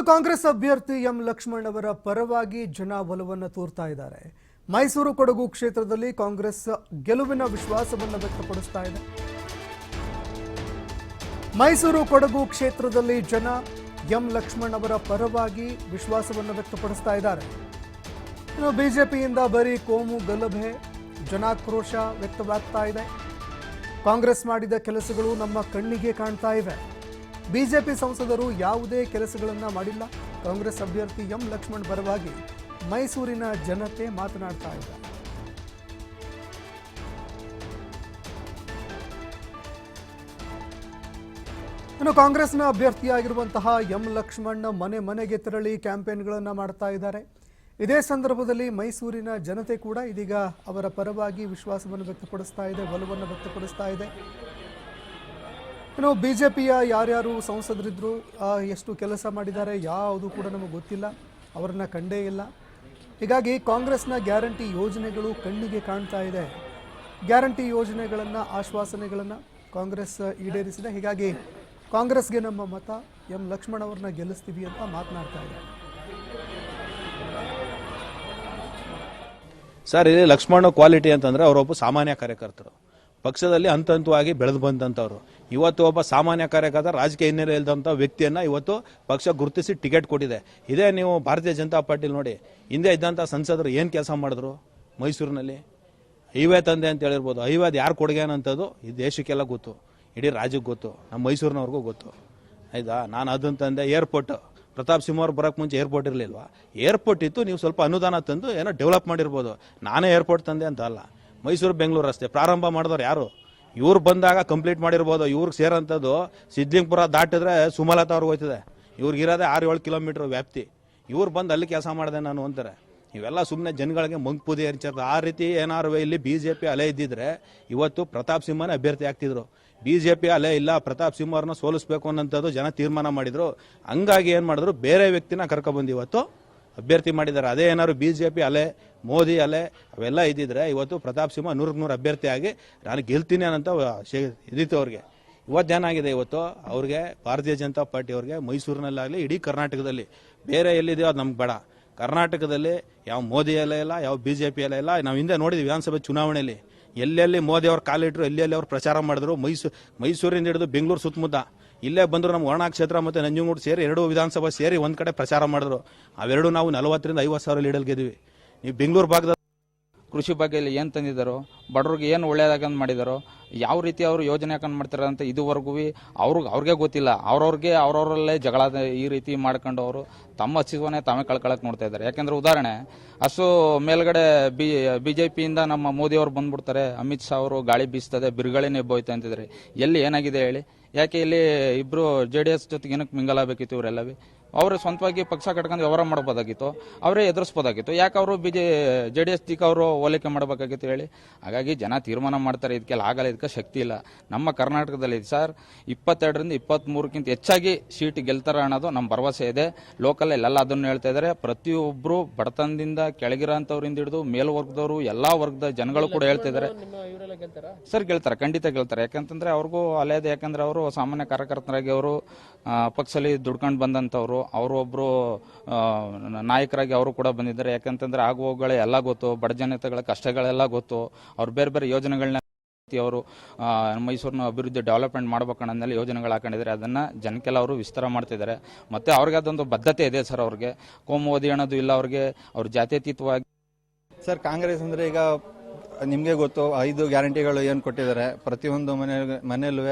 ಇನ್ನು ಕಾಂಗ್ರೆಸ್ ಅಭ್ಯರ್ಥಿ ಎಂ ಲಕ್ಷ್ಮಣ್ ಅವರ ಪರವಾಗಿ ಜನ ಒಲವನ್ನು ತೋರ್ತಾ ಇದ್ದಾರೆ. ಮೈಸೂರು ಕೊಡಗು ಕ್ಷೇತ್ರದಲ್ಲಿ ಕಾಂಗ್ರೆಸ್ ಗೆಲುವಿನ ವಿಶ್ವಾಸವನ್ನು ವ್ಯಕ್ತಪಡಿಸ್ತಾ ಇದೆ. ಮೈಸೂರು ಕೊಡಗು ಕ್ಷೇತ್ರದಲ್ಲಿ ಜನ ಎಂ ಲಕ್ಷ್ಮಣ್ ಅವರ ಪರವಾಗಿ ವಿಶ್ವಾಸವನ್ನು ವ್ಯಕ್ತಪಡಿಸ್ತಾ ಇದ್ದಾರೆ. ಇನ್ನು ಬಿಜೆಪಿಯಿಂದ ಬರೀ ಕೋಮು ಗಲಭೆ, ಜನಾಕ್ರೋಶ ವ್ಯಕ್ತವಾಗ್ತಾ ಇದೆ. ಕಾಂಗ್ರೆಸ್ ಮಾಡಿದ ಕೆಲಸಗಳು ನಮ್ಮ ಕಣ್ಣಿಗೆ ಕಾಣ್ತಾ ಇವೆ. ಬಿಜೆಪಿ ಸಂಸದರು ಯಾವುದೇ ಕೆಲಸಗಳನ್ನು ಮಾಡಿಲ್ಲ. ಕಾಂಗ್ರೆಸ್ ಅಭ್ಯರ್ಥಿ ಎಂ ಲಕ್ಷ್ಮಣ್ ಪರವಾಗಿ ಮೈಸೂರಿನ ಜನತೆ ಮಾತನಾಡ್ತಾ ಇದ್ದಾರೆ. ಇನ್ನು ಕಾಂಗ್ರೆಸ್ನ ಅಭ್ಯರ್ಥಿಯಾಗಿರುವಂತಹ ಎಂ ಲಕ್ಷ್ಮಣ್ ಮನೆ ಮನೆಗೆ ತೆರಳಿ ಕ್ಯಾಂಪೇನ್ಗಳನ್ನು ಮಾಡ್ತಾ ಇದ್ದಾರೆ. ಇದೇ ಸಂದರ್ಭದಲ್ಲಿ ಮೈಸೂರಿನ ಜನತೆ ಕೂಡ ಇದೀಗ ಅವರ ಪರವಾಗಿ ವಿಶ್ವಾಸವನ್ನು ವ್ಯಕ್ತಪಡಿಸ್ತಾ ಇದೆ, ಒಲವನ್ನು ವ್ಯಕ್ತಪಡಿಸ್ತಾ ಇದೆ. ಇನ್ನು ಪಿಯ ಯಾರ್ಯಾರು ಸಂಸದರಿದ್ದರು ಎಷ್ಟು ಕೆಲಸ ಮಾಡಿದ್ದಾರೆ ಯಾವುದು ಕೂಡ ನಮಗೆ ಗೊತ್ತಿಲ್ಲ. ಅವರನ್ನ ಕಂಡೇ ಇಲ್ಲ. ಹೀಗಾಗಿ ಕಾಂಗ್ರೆಸ್ನ ಗ್ಯಾರಂಟಿ ಯೋಜನೆಗಳು ಕಣ್ಣಿಗೆ ಕಾಣ್ತಾ ಇದೆ. ಗ್ಯಾರಂಟಿ ಯೋಜನೆಗಳನ್ನು, ಆಶ್ವಾಸನೆಗಳನ್ನು ಕಾಂಗ್ರೆಸ್ ಈಡೇರಿಸಿದೆ. ಹೀಗಾಗಿ ಕಾಂಗ್ರೆಸ್ಗೆ ನಮ್ಮ ಮತ, ಎಂ ಲಕ್ಷ್ಮಣ ಅವ್ರನ್ನ ಗೆಲ್ಲಿಸ್ತೀವಿ ಅಂತ ಮಾತನಾಡ್ತಾ ಇದ್ದಾರೆ ಸರ್, ಇಲ್ಲಿ ಲಕ್ಷ್ಮಣ ಕ್ವಾಲಿಟಿ ಅಂತಂದ್ರೆ ಅವರೊಬ್ಬ ಸಾಮಾನ್ಯ ಕಾರ್ಯಕರ್ತರು. ಪಕ್ಷದಲ್ಲಿ ಹಂತ ಹಂತವಾಗಿ ಬೆಳೆದು ಬಂದಂಥವ್ರು. ಇವತ್ತು ಒಬ್ಬ ಸಾಮಾನ್ಯ ಕಾರ್ಯಕರ್ತ ರಾಜಕೀಯ ಹಿನ್ನೆಲೆ ಇಲ್ಲದಂಥ ವ್ಯಕ್ತಿಯನ್ನ ಇವತ್ತು ಪಕ್ಷ ಗುರುತಿಸಿ ಟಿಕೆಟ್ ಕೊಟ್ಟಿದೆ. ಇದೇ ನೀವು ಭಾರತೀಯ ಜನತಾ ಪಾರ್ಟಿಲಿ ನೋಡಿ, ಹಿಂದೆ ಇದ್ದಂಥ ಸಂಸದರು ಏನು ಕೆಲಸ ಮಾಡಿದ್ರು ಮೈಸೂರಿನಲ್ಲಿ? ಐವೇ ತಂದೆ ಅಂತ ಹೇಳಿರ್ಬೋದು. ಹೈವೇದ್ ಯಾರು ಕೊಡುಗೆ ಅನ್ನೋಂಥದ್ದು ಈ ದೇಶಕ್ಕೆಲ್ಲ ಗೊತ್ತು. ಇಡೀ ರಾಜ್ಯಕ್ಕೆ ಗೊತ್ತು. ನಮ್ಮ ಮೈಸೂರಿನವ್ರಿಗೂ ಗೊತ್ತು. ಆಯ್ತಾ? ನಾನು ಅದನ್ನು ತಂದೆ ಏರ್ಪೋರ್ಟ್. ಪ್ರತಾಪ್ ಸಿಂಹ ಅವ್ರು ಬರೋಕ್ಕೆ ಮುಂಚೆ ಏರ್ಪೋರ್ಟ್ ಇರಲಿಲ್ವಾ? ಏರ್ಪೋರ್ಟ್ ಇತ್ತು, ನೀವು ಸ್ವಲ್ಪ ಅನುದಾನ ತಂದು ಏನೋ ಡೆವಲಪ್ ಮಾಡಿರ್ಬೋದು. ನಾನೇ ಏರ್ಪೋರ್ಟ್ ತಂದೆ ಅಂತ ಅಲ್ಲ. ಮೈಸೂರು ಬೆಂಗಳೂರು ರಸ್ತೆ ಪ್ರಾರಂಭ ಮಾಡಿದವ್ರು ಯಾರು? ಇವ್ರು ಬಂದಾಗ ಕಂಪ್ಲೀಟ್ ಮಾಡಿರ್ಬೋದು, ಇವ್ರಿಗೆ ಸೇರೋಂಥದ್ದು ಸಿದ್ಲಿಂಗ್ಪುರ ದಾಟಿದ್ರೆ ಸುಮಲತಾ ಅವ್ರಿಗೆ ಹೋಯ್ತದೆ. ಇವ್ರಿಗೆ ಇರೋದೇ ಆರು ಏಳು ಕಿಲೋಮೀಟ್ರ್ ವ್ಯಾಪ್ತಿ. ಇವ್ರು ಬಂದು ಅಲ್ಲಿ ಕೆಲಸ ಮಾಡಿದೆ ನಾನು ಅಂತಾರೆ. ಇವೆಲ್ಲ ಸುಮ್ಮನೆ ಜನಗಳಿಗೆ ಮಂಕ್ಪುದಿ ಹರಿಚಾರ. ಆ ರೀತಿ ಏನಾರು ಇಲ್ಲಿ ಬಿ ಜೆ ಪಿ ಅಲೆ ಇದ್ದಿದ್ರೆ ಇವತ್ತು ಪ್ರತಾಪ್ ಸಿಂಹನೇ ಅಭ್ಯರ್ಥಿ ಆಗ್ತಿದ್ರು. ಬಿ ಜೆ ಪಿ ಅಲೆ ಇಲ್ಲ, ಪ್ರತಾಪ್ ಸಿಂಹ ಅವ್ರನ್ನ ಸೋಲಿಸ್ಬೇಕು ಅನ್ನೋಂಥದ್ದು ಜನ ತೀರ್ಮಾನ ಮಾಡಿದ್ರು. ಹಂಗಾಗಿ ಏನು ಮಾಡಿದ್ರು, ಬೇರೆ ವ್ಯಕ್ತಿನ ಕರ್ಕೊಬಂದು ಇವತ್ತು ಅಭ್ಯರ್ಥಿ ಮಾಡಿದ್ದಾರೆ. ಅದೇ ಏನಾದ್ರು ಬಿ ಜೆ ಪಿ ಅಲೆ, ಮೋದಿ ಅಲೆ, ಅವೆಲ್ಲ ಇದ್ದಿದ್ರೆ ಇವತ್ತು ಪ್ರತಾಪ್ ಸಿಂಹ ನೂರಕ್ಕೆ ನೂರು ಅಭ್ಯರ್ಥಿ ಆಗಿ ನಾನು ಗೆಲ್ತೀನಿ ಅನ್ನೋಂಥ ಶೇ- ಇದಿತ್ತು ಅವ್ರಿಗೆ. ಇವತ್ತೇನಾಗಿದೆ ಇವತ್ತು? ಅವ್ರಿಗೆ ಭಾರತೀಯ ಜನತಾ ಪಾರ್ಟಿ ಅವ್ರಿಗೆ ಮೈಸೂರಿನಲ್ಲಾಗಲಿ, ಇಡೀ ಕರ್ನಾಟಕದಲ್ಲಿ. ಬೇರೆ ಎಲ್ಲಿದೆಯೋ ಅದು ನಮ್ಗೆ ಬೇಡ. ಕರ್ನಾಟಕದಲ್ಲಿ ಯಾವ ಮೋದಿ ಅಲೆ ಇಲ್ಲ, ಯಾವ ಬಿ ಜೆ ಪಿ ಅಲೆ ಇಲ್ಲ. ನಾವು ಹಿಂದೆ ನೋಡಿದ್ವಿ ವಿಧಾನಸಭೆ ಚುನಾವಣೆಯಲ್ಲಿ. ಎಲ್ಲೆಲ್ಲಿ ಮೋದಿ ಅವ್ರು ಕಾಲಿಟ್ರು, ಎಲ್ಲೆಲ್ಲಿ ಅವ್ರು ಪ್ರಚಾರ ಮಾಡಿದ್ರು ಮೈಸೂರು ಮೈಸೂರಿಂದ ಹಿಡಿದು ಬೆಂಗಳೂರು ಸುತ್ತಮುತ್ತ. ಇಲ್ಲೇ ಬಂದರು ನಮ್ಮ ವರ್ಣಾ ಕ್ಷೇತ್ರ ಮತ್ತು ನಂಜನಗೂಡು ಸೇರಿ ಎರಡು ವಿಧಾನಸಭಾ ಸೇರಿ ಒಂದು ಕಡೆ ಪ್ರಚಾರ ಮಾಡಿದ್ರು. ಅವೆರಡು ನಾವು ನಲವತ್ತರಿಂದ ಐವತ್ತು ಸಾವಿರ ಲೀಡಲ್ ಗೆದ್ವಿ ನೀವು ಬೆಂಗಳೂರು ಭಾಗದ ಕೃಷಿ ಬಗ್ಗೆ ಇಲ್ಲಿ ಏನು ತಂದಿದ್ದಾರೋ, ಬಡವ್ರಿಗೆ ಏನು ಒಳ್ಳೆಯದಾಗಂದು ಮಾಡಿದಾರೋ, ಯಾವ ರೀತಿ ಅವರು ಯೋಜನೆ ಹಾಕೊಂಡು ಮಾಡ್ತಾರೆ ಅಂತ ಇದುವರೆಗೂ ಅವ್ರಿಗೆ ಅವ್ರಿಗೆ ಗೊತ್ತಿಲ್ಲ. ಅವ್ರವ್ರಿಗೆ ಅವ್ರವ್ರಲ್ಲೇ ಜಗಳ ಈ ರೀತಿ ಮಾಡ್ಕೊಂಡು ಅವರು ತಮ್ಮ ಅಸ್ತಿತ್ವನೇ ತಾವೇ ಕಳ್ಕೊಳಕ್ಕೆ ನೋಡ್ತಾ ಇದ್ದಾರೆ. ಯಾಕಂದ್ರೆ ಉದಾಹರಣೆ ಅಷ್ಟು ಮೇಲ್ಗಡೆ ಬಿ ಬಿ ಜೆ ಪಿಯಿಂದ ನಮ್ಮ ಮೋದಿ ಅವರು ಬಂದ್ಬಿಡ್ತಾರೆ, ಅಮಿತ್ ಶಾ ಅವರು ಗಾಳಿ ಬೀಸ್ತದೆ, ಬಿರುಗಾಳಿನೇ ನೆಬ್ಬೋಯ್ತು ಅಂತಿದ್ದಾರೆ. ಎಲ್ಲಿ ಏನಾಗಿದೆ ಹೇಳಿ? ಯಾಕೆ ಇಲ್ಲಿ ಇಬ್ಬರು ಜೆ ಡಿ ಎಸ್ ಜೊತೆಗೆ ಏನಕ್ಕೆ ಮಿಂಗಲ್ ಆಗಬೇಕಿತ್ತು ಇವರೆಲ್ಲವೇ ಅವರು ಸ್ವಂತವಾಗಿ ಪಕ್ಷ ಕಟ್ಕೊಂಡು ವ್ಯವಹಾರ ಮಾಡ್ಬೋದಾಗಿತ್ತು, ಅವರೇ ಎದುರಿಸ್ಬೋದಾಗಿತ್ತು. ಯಾಕೆ ಅವರು ಬಿ ಜೆ ಡಿ ಎಸ್ ದಿಕ್ಕ ಅವರು ಹೋಲಿಕೆ ಮಾಡಬೇಕಾಗಿತ್ತು ಹೇಳಿ? ಹಾಗಾಗಿ ಜನ ತೀರ್ಮಾನ ಮಾಡ್ತಾರೆ ಇದಕ್ಕೆಲ್ಲ ಆಗಲ್ಲ, ಇದಕ್ಕೆ ಶಕ್ತಿ ಇಲ್ಲ. ನಮ್ಮ ಕರ್ನಾಟಕದಲ್ಲಿ ಸರ್, ಇಪ್ಪತ್ತೆರಡರಿಂದ ಇಪ್ಪತ್ತ್ಮೂರಕ್ಕಿಂತ ಹೆಚ್ಚಾಗಿ ಸೀಟ್ ಗೆಲ್ತಾರ ಅನ್ನೋದು ನಮ್ಮ ಭರವಸೆ ಇದೆ. ಲೋಕಲ್ ಎಲ್ಲ ಅದನ್ನು ಹೇಳ್ತಾ ಇದ್ದಾರೆ. ಪ್ರತಿಯೊಬ್ಬರು ಬಡತನದಿಂದ ಕೆಳಗಿರೋಂಥವ್ರಿಂದ ಹಿಡಿದು ಮೇಲ್ವರ್ಗದವರು, ಎಲ್ಲ ವರ್ಗದ ಜನಗಳು ಕೂಡ ಹೇಳ್ತಾ ಇದ್ದಾರೆ. ಸರ್, ಗೆಲ್ತಾರೆ, ಖಂಡಿತ ಗೆಲ್ತಾರೆ. ಯಾಕಂತಂದ್ರೆ ಅವ್ರಿಗೂ ಅಲೆಯದು ಯಾಕಂದ್ರೆ ಅವರು ಸಾಮಾನ್ಯ ಕಾರ್ಯಕರ್ತರಾಗಿ ಅವರು ಪಕ್ಷದಲ್ಲಿ ದುಡ್ಕೊಂಡು ಬಂದಂಥವ್ರು ಅವರು ಒಬ್ಬರು ನಾಯಕರಾಗಿ ಅವರು ಕೂಡ ಬಂದಿದ್ದಾರೆ. ಯಾಕಂತಂದ್ರೆ ಆಗುವಗಳ ಎಲ್ಲ ಗೊತ್ತು. ಬಡ ಜನತೆಗಳ ಕಷ್ಟಗಳೆಲ್ಲ ಗೊತ್ತು. ಅವ್ರು ಬೇರೆ ಬೇರೆ ಯೋಜನೆಗಳನ್ನ ಅವರು ಮೈಸೂರಿನ ಅಭಿವೃದ್ಧಿ ಡೆವಲಪ್ಮೆಂಟ್ ಮಾಡ್ಬೇಕನ್ನೋದ್ಮೇಲೆ ಯೋಜನೆಗಳು ಹಾಕೊಂಡಿದ್ದಾರೆ. ಅದನ್ನ ಜನಕ್ಕೆಲ್ಲ ಅವರು ವಿಸ್ತಾರ ಮಾಡ್ತಿದ್ದಾರೆ. ಮತ್ತೆ ಅವ್ರಿಗೆ ಅದೊಂದು ಬದ್ಧತೆ ಇದೆ ಸರ್ ಅವ್ರಿಗೆ. ಕೋಮುವಾದಿ ಅನ್ನೋದು ಇಲ್ಲ ಅವ್ರಿಗೆ. ಅವ್ರ ಜಾತ್ಯತೀತವಾಗಿ ಸರ್, ಕಾಂಗ್ರೆಸ್ ಅಂದ್ರೆ ಈಗ ನಿಮಗೆ ಗೊತ್ತು, ಐದು ಗ್ಯಾರಂಟಿಗಳು ಏನು ಕೊಟ್ಟಿದ್ದಾರೆ. ಪ್ರತಿಯೊಂದು ಮನೆ ಮನೆಯಲ್ಲೂ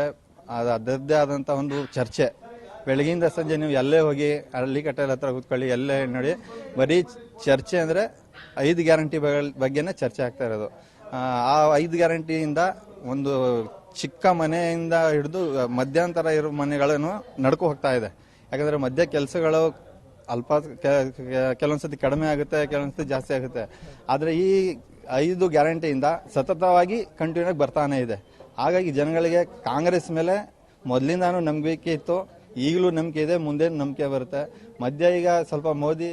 ಅದು ಅದರದ್ದೇ ಆದಂಥ ಒಂದು ಚರ್ಚೆ. ಬೆಳಗಿಂದ ಸಂಜೆ ನೀವು ಎಲ್ಲೇ ಹೋಗಿ ಹಳ್ಳಿ ಕಟ್ಟೆಲ್ ಹತ್ರ ಕೂತ್ಕೊಳ್ಳಿ ಎಲ್ಲೇ ನೋಡಿ. ಬರೀ ಚರ್ಚೆ ಅಂದರೆ ಐದು ಗ್ಯಾರಂಟಿ ಬಗ್ಗೆನೇ ಚರ್ಚೆ ಆಗ್ತಾ ಇರೋದು. ಆ, ಐದು ಗ್ಯಾರಂಟಿಯಿಂದ ಒಂದು ಚಿಕ್ಕ ಮನೆಯಿಂದ ಹಿಡಿದು ಮಧ್ಯಂತರ ಇರೋ ಮನೆಗಳನ್ನು ನಡ್ಕೊ ಹೋಗ್ತಾ ಇದೆ. ಯಾಕಂದರೆ ಮಧ್ಯ ಕೆಲಸಗಳು ಅಲ್ಪ ಕೆಲವೊಂದ್ಸತಿ ಕಡಿಮೆ ಆಗುತ್ತೆ ಕೆಲವೊಂದ್ಸತಿ ಜಾಸ್ತಿ ಆಗುತ್ತೆ. ಆದರೆ ಈ ಐದು ಗ್ಯಾರಂಟಿಯಿಂದ ಸತತವಾಗಿ ಕಂಟಿನ್ಯೂ ಆಗಿ ಬರ್ತಾನೆ ಇದೆ. ಹಾಗಾಗಿ ಜನಗಳಿಗೆ ಕಾಂಗ್ರೆಸ್ ಮೇಲೆ ಮೊದಲಿಂದಾನು ನಂಬಿಕೆ ಇತ್ತು. ಈಗಲೂ ನಂಬಿಕೆ ಇದೆ ಮುಂದೆ ನಂಬಿಕೆ ಬರುತ್ತೆ? ಮಧ್ಯ ಈಗ ಸ್ವಲ್ಪ ಮೋದಿ